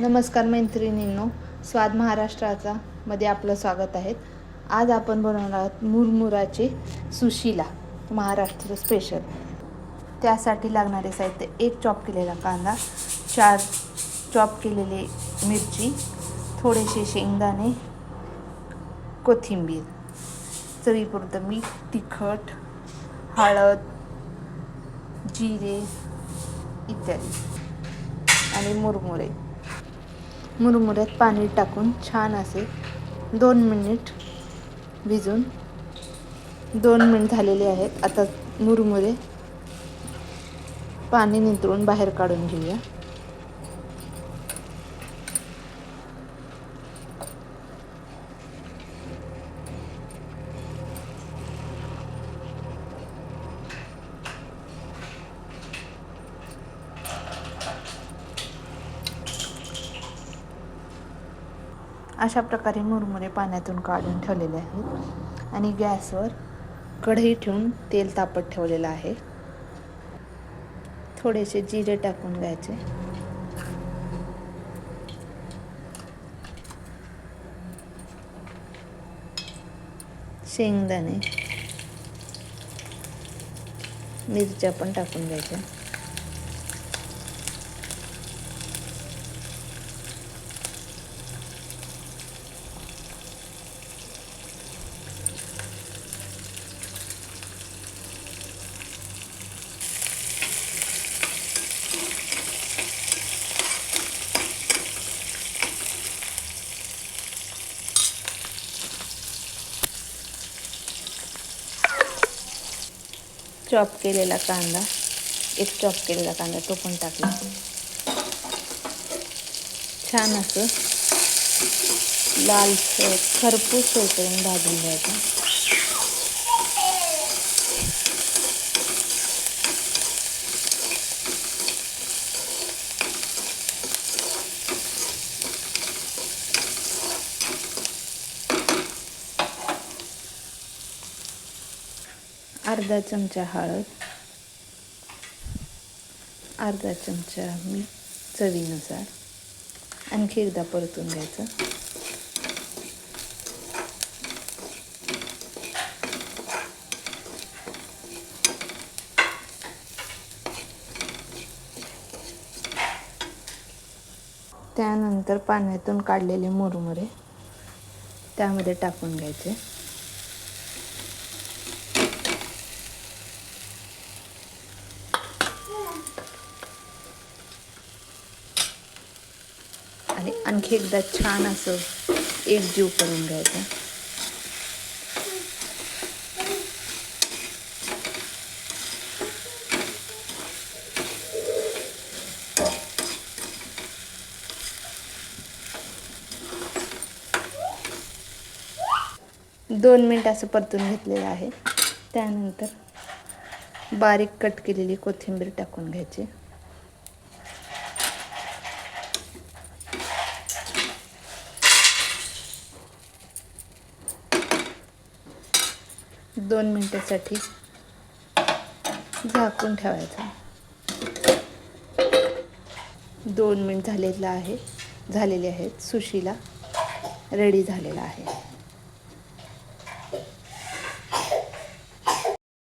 नमस्कार मैत्रिणींनो स्वाद महाराष्ट्राचा मध्ये आपलं स्वागत आहे. आज आपण बनवणार आहोत मुरमुराचे सुशीला महाराष्ट्र स्पेशल त्यासाठी लागणारे साहित्य एक चॉप केलेला कांदा चार चॉप केलेले मिरची थोडेसे शेंगदाणे कोथिंबीर चवीपुरतं मीठ तिखट हळद जिरे इत्यादी आणि मुरमुरे. मुरमुऱ्यात पाणी टाकून छान असे दोन मिनिट भिजून दोन मिनिट झालेले आहेत. आता मुरमुरे पाणी निंतळून बाहेर काढून घेऊया. अशा प्रकारे मुरमुरे पाण्यातून काढून ठेवलेले आहेत. आणि गॅसवर कढई ठेवून तेल तापत ठेवलेलं आहे. थोडेसे जिरे टाकून घ्यायचे. शेंगदाणे मिरच्या पण टाकून घ्यायच्या चॉप के कांदा, एक चॉप केलेला कांदा तो पण टाकला. छान असं लाल खरपूस होते भाजन घ्यायचं. अर्धा चमचा हळद अर्धा चमचा मीठ चवीनुसार. आणखी एकदा परतून घ्यायचं. त्यानंतर पाण्यातून काढलेले मुरमुरे त्यामध्ये टाकून घ्यायचे. आणि आणखी एकदा छान असं एकजीव करून घ्यायचं. दोन मिनिट असं परतून घेतलेलं आहे. त्यानंतर बारीक कट केलेली कोथिंबीर टाकून घ्यायची. दोन मिनटासाठी झाकून ठेवायचं. दोन मिनिट झालेला आहे झालेले आहेत सुशीला रेडी झालेला आहे.